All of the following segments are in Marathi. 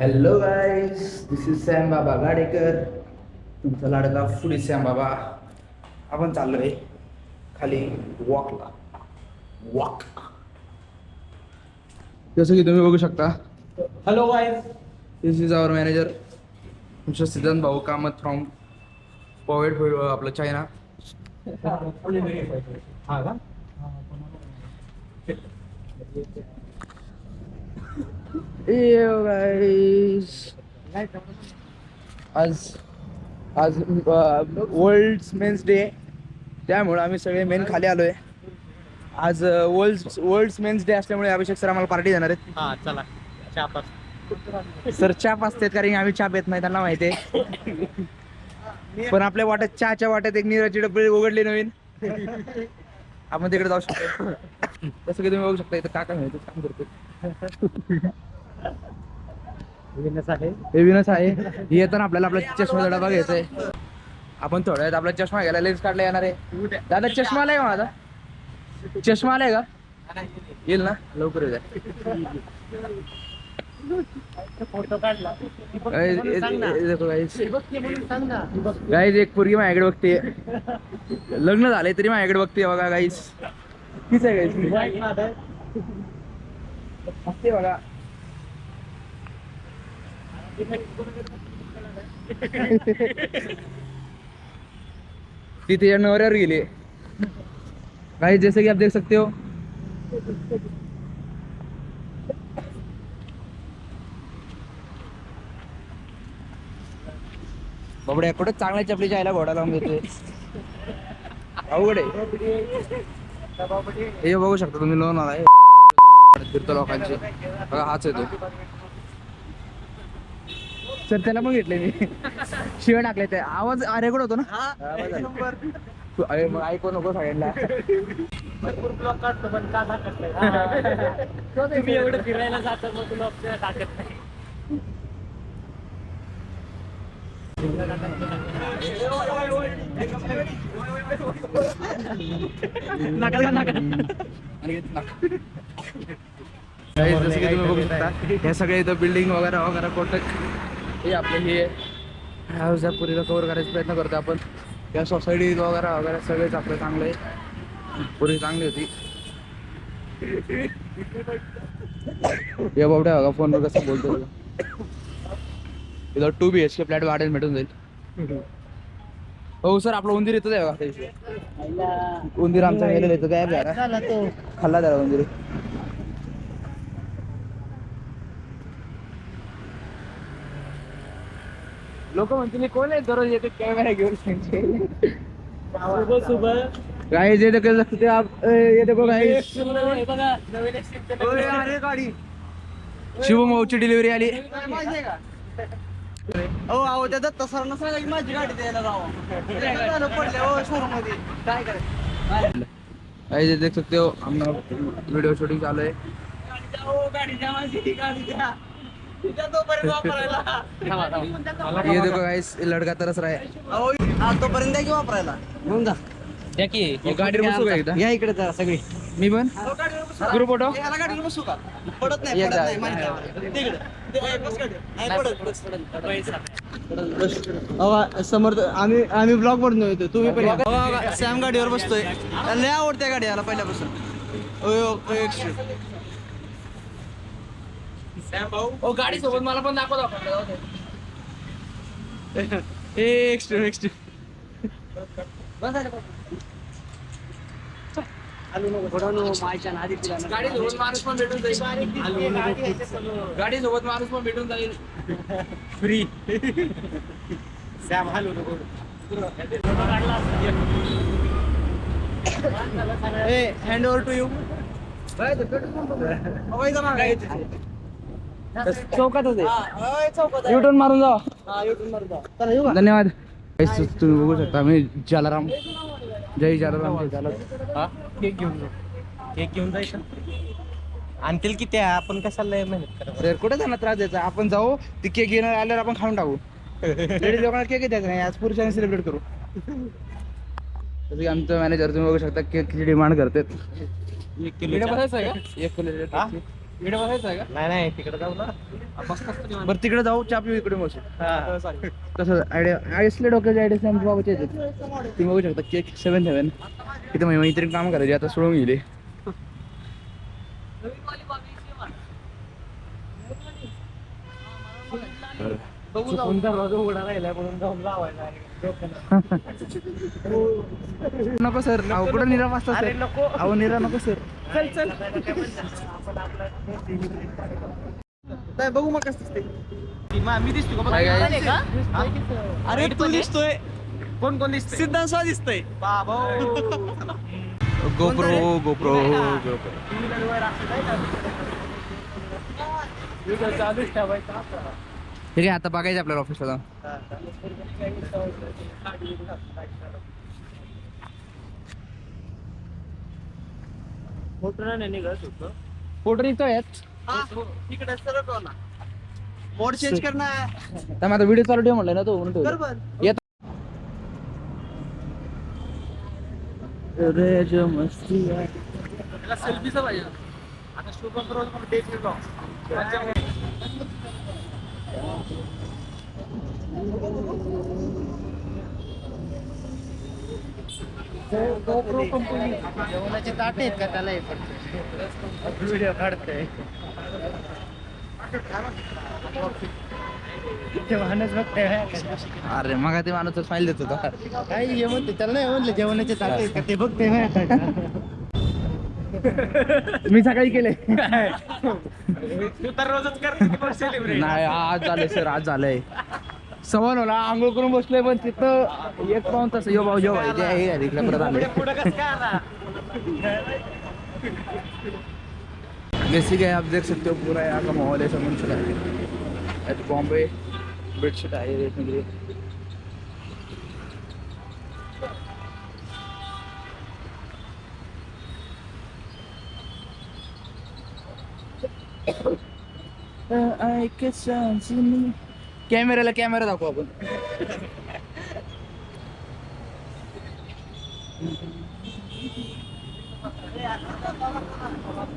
Hello guys this is Sam Baba Gadekar तुमचा लाडका फुडी सॅम बाबा आपण चाललोय खाली वॉकला. वॉक. जसं की तुम्ही बघू शकता hello guys this is our manager तुमचं सिद्धांत भाऊ कामत फ्रॉम पॉवेट आपलं चायना हा का? आज आज वर्ल्ड मेन्स डे त्यामुळे आम्ही सगळे मेन खाली आलोय. आज वर्ल्ड वर्ल्ड मेन्स डे असल्यामुळे अभिषेक सर आम्हाला पार्टी देणार आहेत. हा चला. चहा सर चाप असतात कारण आम्ही चाप येत नाही त्यांना माहिती आहे. पण आपल्या वाट्यात चहाच्या वाट्यात एक निराची डबे उघडली नवीन. आपण तिकडे जाऊ शकतो. जसं की तुम्ही बघू शकता इथं काका मिळतो काम करतो विनस आहे. हे येताना आपल्याला आपला चष्मा डबा घ्यायचा आहे. आपण थोड्या वेळात आपला चष्मा घ्यायला लेन्स काढला येणार आहे. दादा चष्मा आलाय का माझा? चष्मा आलाय का? येईल ना? लवकर येऊ फोटो काढला गाईज एक पोरगी माझ्याकडे बघते. लग्न झालंय तरी माझ्याकडे बघते बघा गाईज तीच आहे गाईज बघा. ती तिच्या नवऱ्यावर गेली. काही जैसे की आप देख सकते हो. बाबड्या कुठं चांगल्या चपलीच्या आईला घोडा लावून देतोय अवघड आहे. हे बघू शकता तुम्ही लोन आलाय फिरतो लोकांचे. बघा हाच येतो सर त्याला पण घेतले मी. शिवाय टाकले ते आवाज रेकॉर्ड होतो ना? अरे मग ऐकू नको सगळ्यांना. भरपूर ब्लॉग काढतो पण का टाकत नाही? तुम्ही एवढं फिरायला जाता मग ब्लॉग टाकत नाही. नका नका आणि Guys, जसं की तुम्ही बघू शकता ह्या सगळ्या इथं बिल्डिंग वगैरे वगैरे कोटक. हे आपलं हे आहे. पुरीला कव्हर करायचा प्रयत्न करतो आपण. या सोसायटी वगैरे वगैरे सगळेच आपलं चांगलं. आहे पुरी चांगली होती. या बाबड्या बघा फोनवर कसं बोलतो इथं two B H K flat वाढेल भेटून जाईल. हो सर आपलं उंदीर येतं आहे बघा. उंदीर आमचा गेलेलं येतं काय? खाल्ला त्याला उंदीर. लोक म्हणतील कोण आहे? दररोज येते कॅमेरा घेऊन सुबह सुबह गाइस ये देखो सकते आप ये देखो गाइस शुभम भाऊची डिलिव्हरी आली. हो अहो त्या दत्ता सरांना सांगा की माझी गाडी द्यायला झालं पडले हो शोरूममध्ये काय करायचं? गाइस ये देख सकते हो हम वीडियो शूटिंग चालू है गाडी द्या हो गाडी माझी द्या. ये देखो गाइस लड़का तरस रहा है. अहो तोपर्यंत द्या की वापरायला. घेऊन जा द्या की ये गाडीवर बसू का एकदा. या इकडे जरा सगळी. मी पण? ग्रुप फोटो याला गाडीवर बसू का पडत नाही पडत नाही माहिती आहे. ते इकडे. ते, ए, बस गाडी. नाही पडत, बस, पडत. बस. अहो, समर्थ आम्ही आम्ही ब्लॉग वर येतो. तुम्ही पण या. सॅम गाडीवर बसतोय. त्याला लय आवडते गाडी याला पहिल्यापासून. ओय, ओय, एक्स्ट्रा. ओ गाडी सोबत मला पण दाखव ए एक्स्ट्रा एक्स्ट्रा गाडी सोबत माणूस पण भेटून जाईल. गाडी सोबत माणूस पण भेटून जाईल. फ्री सॅम हॅलो नको. ए हँड ओव्हर टू यू चौकातच आहे. चौकात युटर्न मारून जा येऊ धन्यवाद. तुम्ही बघू शकता आम्ही जालाराम जय जालाराम जय जालाराम हा? केक घेऊन जा. केक घेऊन जायचं. आणतील किती आहे? आपण कशाला मेहनत करा सर कुठे त्यांना त्रास द्यायचा? आपण जाऊ ती केक घेणार आल्यावर आपण खाऊन टाकू. लेडीज लोकांना केक द्यायचा नाही आज पुरुषांनी सेलिब्रेट करू. तसं की आमचं मॅनेजर तुम्ही बघू शकता केकची डिमांड करतात. एक किलो एक किलो इकडे बसायचं आहे का? नाही नाही तिकडे जाऊ ना. बस. बरं तिकडे जाऊ चहा पिऊ इकडे बसू. हा. तसं आयडिया आयसले डोक्याचे आयडिया आमच्या बाबाचे येतात तुम्ही बघू शकता केक सेवन सेवन इथं मैत्रीण काम करायची आता सोडून गेली. चुकून दरवाजा उघडा राहिलाय म्हणून जाऊन लावायला. नको सर अहो कुठं निरा वाजता अरे सर नको. अहो निरा नको सर चल चल. आपण आपलं बघू मग कसं दिसते मी दिसतो का? अरे तू दिसतोय. कोण कोण दिसते सिद्धांत दिसतोय. बाबा. गोप्रो गोप्रो गोप्रो चालूच ठेवायचं. ठीक आहे आता बघायचं आपल्याला ऑफिसला मोठं नाही निघत होतं. फोटो निघतो आहेत. तिकडे सरळ ना. मोड चेंज करणार. तर माझा व्हिडिओ चालू ठेव म्हणलं ना तो म्हणून ठेवला. बरोबर. येत. त्याला सेल्फीचा पाहिजे. आता शुभम रोज मला डेट जेवणाचे ताट आहेत का त्याला व्हिडिओ काढतोय. ते माणूस बघतोय अरे मग ते माणूस फाईल देत होता काही हे म्हणते त्याला नाही म्हणलं जेवणाचे ताट आहेत का? ते बघते मी सकाळी केले. तू तर रोजच कर सेलिब्रेट नाही आज झालंय सर आज झालंय. सवन होला आंघोळ करून बसलोय पण तिथं एक पाऊन तसं यो भाऊ जेव्हा जे आहे इकडे परत आले बेसिक है आप देख सकते हो पूरा यहाँ का माहौल ऐसा मन चला है बॉम्बे बेडशीट आई देखने कॅमेऱ्याला कॅमेरा दाखवू आपण.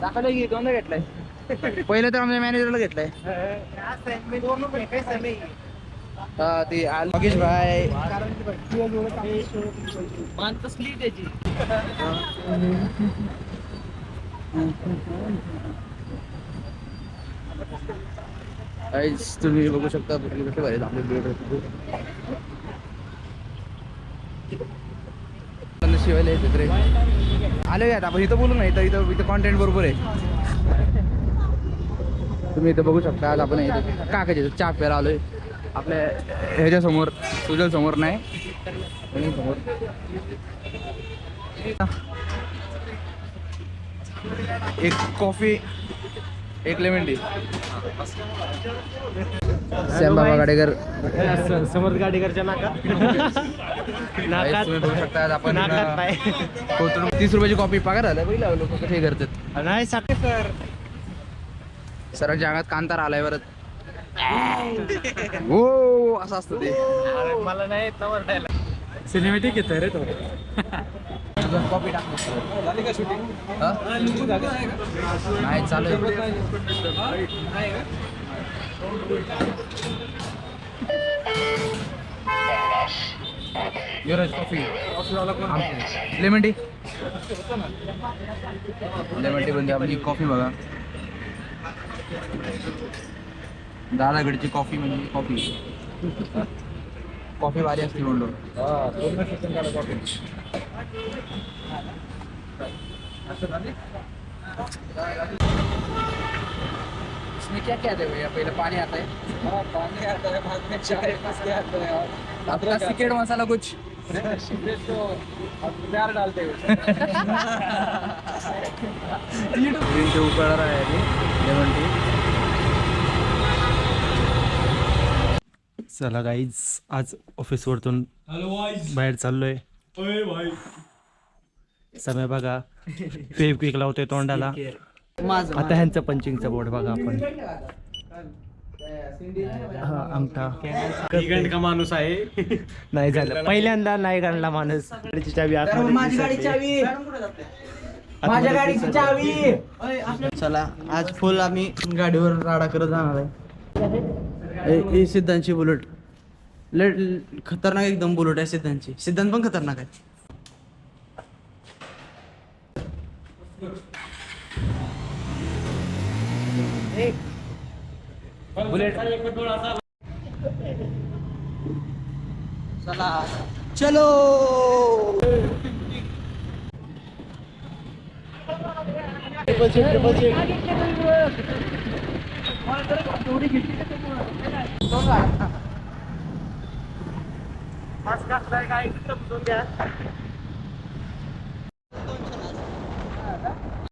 दाखवलं की दोनदा घेतलाय. पहिलं तर आमच्या मॅनेजरला घेतलाय. ते लोकेश भाई. कसली त्याची Guys, तुम्ही बघू शकता कुठली कसे भारी आपले ब्लेड शिवायला येतात रे आलो आता आपण इथं बोलू ना इथं इथं इथं कॉन्टेंट बरोबर आहे. तुम्ही इथं बघू शकता आज आपण इथं काकाच्या इथं चहा प्यायला आलोय. आपल्या ह्याच्या समोर सुजल समोर नाही. समोर एक कॉफी एक लेमन टी. श्याम बाबा गाडेकर समर्थ गाडीकरच्या नाका Guys, तुम्ही बघू शकता आज आपण नाकात पाय. कोथरूड तीस रुपयाची कॉपी पगार झाला पहिला लोक कसे करतात. नाही साठे सर. सर जगात कांतार आलाय परत. हो असं असतं ते. मला नाही येत ना सिनेमॅटिक येत रे तो. कॉपी टाक हा? नाही चालू. Yuvraj coffee lemon tea lemon tea म्हणजे आपली कॉफी बघा. दादागडची कॉफी म्हणजे कॉफी कॉफी भारी असते म्हणलो इसमें क्या क्या दे भैया पहले पानी आता है। पानी आता है बाद में चाय मसाला आता है आपका सीक्रेट मसाला कुछ? प्यार डालते ग्रीन टी उकळा आहे लेमन टी चला गाईज आज ऑफिसवरतून बाहेर चाललोय. समय बघा. पेव क्विक लावतोय तोंडाला. आता ह्यांचं पंचिंगचं बोर्ड बघा आपण. हा आमटा का माणूस आहे? नाही झालं. पहिल्यांदा नाही गणला माणूस. गाडीची चावी आतमध्ये माझी गाडी विसरली. चावी. माझ्या गाडीची चावी. चला आज फुल आम्ही गाडीवर राडा करत जाणार आहे. ए- ही सिद्धांची बुलेट. लेट खतरनाक एकदम बुलेट आहे सिद्धांची सिद्धांत पण खतरनाक आहे. चला. चलो. काय समजून द्या